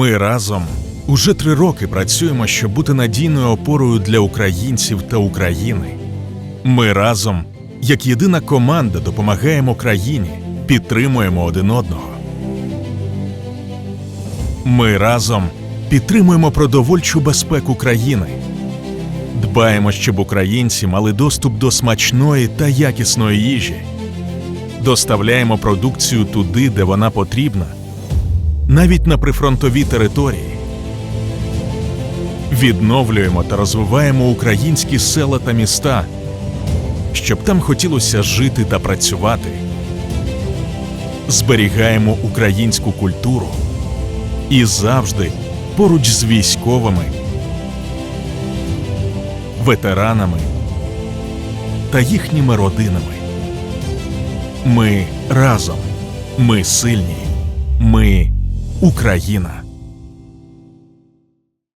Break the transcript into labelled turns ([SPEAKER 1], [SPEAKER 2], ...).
[SPEAKER 1] Ми разом уже три роки працюємо, щоб бути надійною опорою для українців та України. Ми разом, як єдина команда, допомагаємо країні, підтримуємо один одного. Ми разом підтримуємо продовольчу безпеку країни. Дбаємо, щоб українці мали доступ до смачної та якісної їжі. Доставляємо продукцію туди, де вона потрібна, навіть на прифронтові території. Відновлюємо та розвиваємо українські села та міста, щоб там хотілося жити та працювати. Зберігаємо українську культуру і завжди поруч з військовими, ветеранами та їхніми родинами. Ми разом, ми сильні, ми Україна.